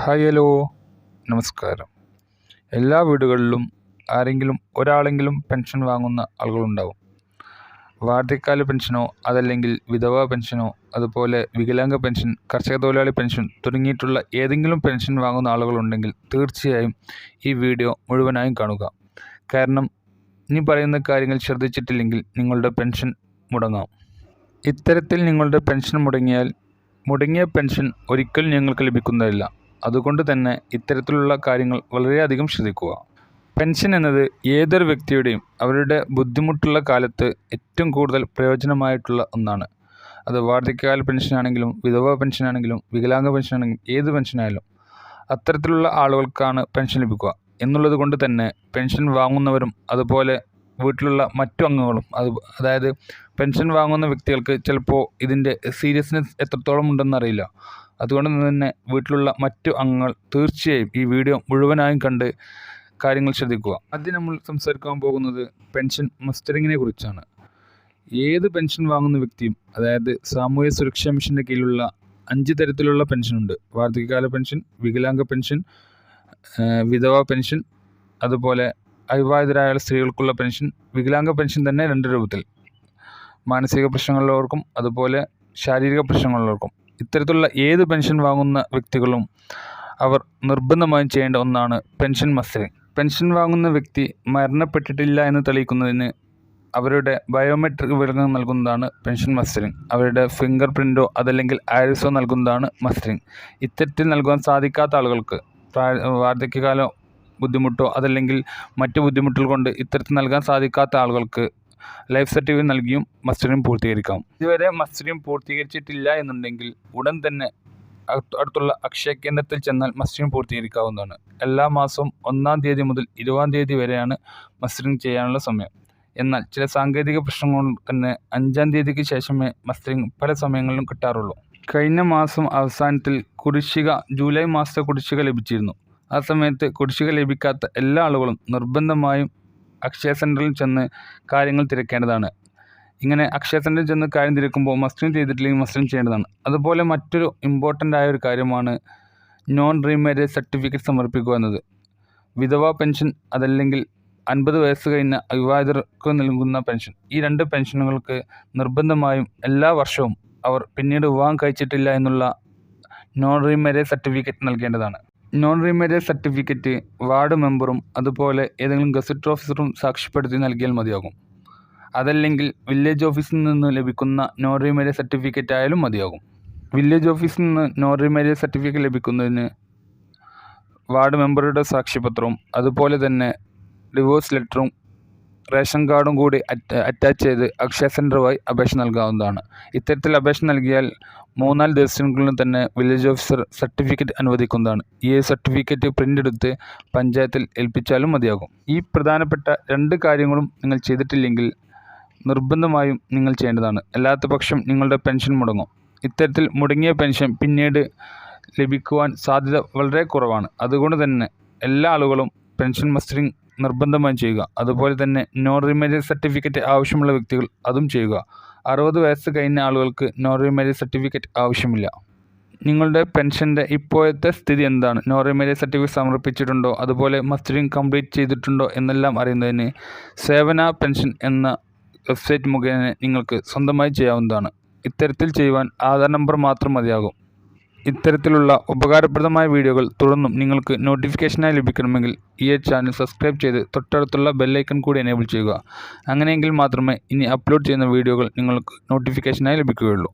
Hi hello നമസ്കാരം. എല്ലാ വീടുകളിലും ആരെങ്കിലും ഒരാളെങ്കിലും പെൻഷൻ വാങ്ങുന്ന ആളുകളുണ്ടാവും. വാർദ്ധക്യകാല പെൻഷനോ അതല്ലെങ്കിൽ വിധവാ പെൻഷനോ അതുപോലെ വികലാംഗ പെൻഷൻ കർഷക തൊഴിലാളി പെൻഷൻ തുടങ്ങിയിട്ടുള്ള ഏതെങ്കിലും പെൻഷൻ വാങ്ങുന്ന ആളുകളുണ്ടെങ്കിൽ തീർച്ചയായും ഈ വീഡിയോ മുഴുവനായും കാണുക. കാരണം ഇനി പറയുന്ന കാര്യങ്ങൾ ശ്രദ്ധിച്ചിട്ടില്ലെങ്കിൽ നിങ്ങളുടെ പെൻഷൻ മുടങ്ങാം. ഇത്തരത്തിൽ നിങ്ങളുടെ പെൻഷൻ മുടങ്ങിയാൽ മുടങ്ങിയ പെൻഷൻ ഒരിക്കലും ഞങ്ങൾക്ക് ലഭിക്കുന്നതല്ല. അതുകൊണ്ട് തന്നെ ഇത്തരത്തിലുള്ള കാര്യങ്ങൾ വളരെയധികം ശ്രദ്ധിക്കുക. പെൻഷൻ എന്നത് ഏതൊരു വ്യക്തിയുടെയും അവരുടെ ബുദ്ധിമുട്ടുള്ള കാലത്ത് ഏറ്റവും കൂടുതൽ പ്രയോജനമായിട്ടുള്ള ഒന്നാണ്. അത് വാർദ്ധക്യകാല പെൻഷനാണെങ്കിലും വിധവ പെൻഷനാണെങ്കിലും വികലാംഗ പെൻഷനാണെങ്കിലും ഏത് പെൻഷനായാലും അത്തരത്തിലുള്ള ആളുകൾക്കാണ് പെൻഷൻ ലഭിക്കുക. എന്നുള്ളത് കൊണ്ട് തന്നെ പെൻഷൻ വാങ്ങുന്നവരും അതുപോലെ വീട്ടിലുള്ള മറ്റു അംഗങ്ങളും അത് അതായത് പെൻഷൻ വാങ്ങുന്ന വ്യക്തികൾക്ക് ചിലപ്പോൾ ഇതിന്റെ സീരിയസ്നെസ് എത്രത്തോളം ഉണ്ടെന്നറിയില്ല അതുകൊണ്ട് തന്നെ വീട്ടിലുള്ള മറ്റു അംഗങ്ങൾ തീർച്ചയായും ഈ വീഡിയോ മുഴുവനായും കണ്ട് കാര്യങ്ങൾ ശ്രദ്ധിക്കുക. ആദ്യം നമ്മൾ സംസാരിക്കാൻ പോകുന്നത് പെൻഷൻ മസ്റ്ററിങ്ങിനെ കുറിച്ചാണ്. ഏത് പെൻഷൻ വാങ്ങുന്ന വ്യക്തിയും അതായത് സാമൂഹ്യ സുരക്ഷാ മിഷന്റെ കീഴിലുള്ള അഞ്ച് തരത്തിലുള്ള പെൻഷനുണ്ട്. വാർദ്ധക്യകാല പെൻഷൻ വികലാംഗ പെൻഷൻ വിധവ പെൻഷൻ അതുപോലെ അവിവാഹിതരായ സ്ത്രീകൾക്കുള്ള പെൻഷൻ വികലാംഗ പെൻഷൻ തന്നെ രണ്ട് രൂപത്തിൽ. മാനസിക പ്രശ്നങ്ങളുള്ളവർക്കും അതുപോലെ ശാരീരിക പ്രശ്നങ്ങളുള്ളവർക്കും. ഇത്തരത്തിലുള്ള ഏത് പെൻഷൻ വാങ്ങുന്ന വ്യക്തികളും അവർ നിർബന്ധമായും ചെയ്യേണ്ട ഒന്നാണ് പെൻഷൻ മസ്റ്ററിങ്. പെൻഷൻ വാങ്ങുന്ന വ്യക്തി മരണപ്പെട്ടിട്ടില്ല എന്ന് തെളിയിക്കുന്നതിന് അവരുടെ ബയോമെട്രിക് വിവരങ്ങൾ നൽകുന്നതാണ് പെൻഷൻ മസ്റ്ററിങ്. അവരുടെ ഫിംഗർ പ്രിന്റോ അതല്ലെങ്കിൽ ആരിസോ നൽകുന്നതാണ് മസ്റ്ററിങ്. ഇത്തരത്തിൽ നൽകുവാൻ സാധിക്കാത്ത ആളുകൾക്ക് വാർദ്ധക്യകാല ബുദ്ധിമുട്ടോ അതല്ലെങ്കിൽ മറ്റ് ബുദ്ധിമുട്ടുകൾ കൊണ്ട് ഇത്തരത്തിൽ നൽകാൻ സാധിക്കാത്ത ആളുകൾക്ക് ലൈഫ് സർട്ടിഫിക്കറ്റ് നൽകിയും മസ്റ്ററിങ് പൂർത്തീകരിക്കാം. ഇതുവരെ മസ്റ്ററിങ് പൂർത്തീകരിച്ചിട്ടില്ല എന്നുണ്ടെങ്കിൽ ഉടൻ തന്നെ അടുത്തുള്ള അക്ഷയ കേന്ദ്രത്തിൽ ചെന്നാൽ മസ്റ്ററിങ് പൂർത്തീകരിക്കാവുന്നതാണ്. എല്ലാ മാസവും ഒന്നാം തീയതി മുതൽ ഇരുപതാം തീയതി വരെയാണ് മസ്റ്ററിങ് ചെയ്യാനുള്ള സമയം. എന്നാൽ ചില സാങ്കേതിക പ്രശ്നങ്ങൾ തന്നെ അഞ്ചാം തീയതിക്ക് ശേഷമേ മസ്റ്ററിങ് പല സമയങ്ങളിലും കിട്ടാറുള്ളൂ. കഴിഞ്ഞ മാസം അവസാനത്തിൽ കുടിശ്ശിക ജൂലൈ മാസത്തെ കുടിശ്ശിക ലഭിച്ചിരുന്നു. ആ സമയത്ത് കുടിശ്ശിക ലഭിക്കാത്ത എല്ലാ ആളുകളും നിർബന്ധമായും അക്ഷയ സെന്ററിൽ ചെന്ന് കാര്യങ്ങൾ തിരക്കേണ്ടതാണ്. ഇങ്ങനെ അക്ഷയ സെന്ററിൽ ചെന്ന് കാര്യം തിരക്കുമ്പോൾ മസ്ലിം ചെയ്തിട്ടില്ലെങ്കിൽ മസ്ലിം ചെയ്യേണ്ടതാണ്. അതുപോലെ മറ്റൊരു ഇമ്പോർട്ടന്റ് ആയ ഒരു കാര്യമാണ് നോൺ റീമാരേജ് സർട്ടിഫിക്കറ്റ് സമർപ്പിക്കുക എന്നത്. വിധവ പെൻഷൻ അതല്ലെങ്കിൽ അൻപത് വയസ്സ് കഴിഞ്ഞ അവിവാഹിതർക്ക് നൽകുന്ന പെൻഷൻ ഈ രണ്ട് പെൻഷനുകൾക്ക് നിർബന്ധമായും എല്ലാ വർഷവും അവർ പിന്നീട് വിവാഹം കഴിച്ചിട്ടില്ല എന്നുള്ള നോൺ റീമാരേജ് സർട്ടിഫിക്കറ്റ് നൽകേണ്ടതാണ്. നോൺ റീമാരേജ് സർട്ടിഫിക്കറ്റ് വാർഡ് മെമ്പറും അതുപോലെ ഏതെങ്കിലും ഗസറ്റ് ഓഫീസറും സാക്ഷ്യപ്പെടുത്തി നൽകിയാൽ മതിയാകും. അതല്ലെങ്കിൽ വില്ലേജ് ഓഫീസിൽ നിന്ന് ലഭിക്കുന്ന നോൺ റീമാരേജ് സർട്ടിഫിക്കറ്റ് ആയാലും മതിയാകും. വില്ലേജ് ഓഫീസിൽ നിന്ന് നോൺ റീമാരേജ് സർട്ടിഫിക്കറ്റ് ലഭിക്കുന്നതിന് വാർഡ് മെമ്പറുടെ സാക്ഷ്യപത്രവും അതുപോലെ തന്നെ ഡിവോഴ്സ് ലെറ്ററും റേഷൻ കാർഡും കൂടി അറ്റാച്ച് ചെയ്ത് അക്ഷയ സെന്ററുമായി അപേക്ഷ നൽകാവുന്നതാണ്. ഇത്തരത്തിൽ അപേക്ഷ നൽകിയാൽ മൂന്നാൽ ദിവസത്തിനുള്ളിൽ തന്നെ വില്ലേജ് ഓഫീസർ സർട്ടിഫിക്കറ്റ് അനുവദിക്കുന്നതാണ്. ഈ സർട്ടിഫിക്കറ്റ് പ്രിന്റ് എടുത്ത് പഞ്ചായത്തിൽ ഏൽപ്പിച്ചാലും മതിയാകും. ഈ പ്രധാനപ്പെട്ട രണ്ട് കാര്യങ്ങളും നിങ്ങൾ ചെയ്തിട്ടില്ലെങ്കിൽ നിർബന്ധമായും നിങ്ങൾ ചെയ്യേണ്ടതാണ്. അല്ലാത്ത പക്ഷം നിങ്ങളുടെ പെൻഷൻ മുടങ്ങും. ഇത്തരത്തിൽ മുടങ്ങിയ പെൻഷൻ പിന്നീട് ലഭിക്കുവാൻ സാധ്യത വളരെ കുറവാണ്. അതുകൊണ്ട് തന്നെ എല്ലാ ആളുകളും പെൻഷൻ മസ്റ്ററിങ് നിർബന്ധമായും ചെയ്യുക. അതുപോലെ തന്നെ നോൺ റീമാരേജ് സർട്ടിഫിക്കറ്റ് ആവശ്യമുള്ള വ്യക്തികൾ അതും ചെയ്യുക. അറുപത് വയസ്സ് കഴിഞ്ഞ ആളുകൾക്ക് നോൺ റീമാരേജ് സർട്ടിഫിക്കറ്റ് ആവശ്യമില്ല. നിങ്ങളുടെ പെൻഷന്റെ ഇപ്പോഴത്തെ സ്ഥിതി എന്താണ്? നോൺ റീമാരേജ് സർട്ടിഫിക്കറ്റ് സമർപ്പിച്ചിട്ടുണ്ടോ? അതുപോലെ മസ്റ്ററിങ് കംപ്ലീറ്റ് ചെയ്തിട്ടുണ്ടോ എന്നെല്ലാം അറിയുന്നതിന് സേവന പെൻഷൻ എന്ന വെബ്സൈറ്റ് മുഖേന നിങ്ങൾക്ക് സ്വന്തമായി ചെയ്യാവുന്നതാണ്. ഇത്തരത്തിൽ ചെയ്യുവാൻ ആധാർ നമ്പർ മാത്രം മതിയാകും. ഇത്തരത്തിലുള്ള ഉപകാരപ്രദമായ വീഡിയോകൾ തുടർന്നും നിങ്ങൾക്ക് നോട്ടിഫിക്കേഷനായി ലഭിക്കണമെങ്കിൽ ഈ ചാനൽ സബ്സ്ക്രൈബ് ചെയ്ത് തൊട്ടടുത്തുള്ള ബെല്ലൈക്കൺ കൂടി എനേബിൾ ചെയ്യുക. അങ്ങനെയെങ്കിൽ മാത്രമേ ഇനി അപ്ലോഡ് ചെയ്യുന്ന വീഡിയോകൾ നിങ്ങൾക്ക് നോട്ടിഫിക്കേഷനായി ലഭിക്കുകയുള്ളൂ.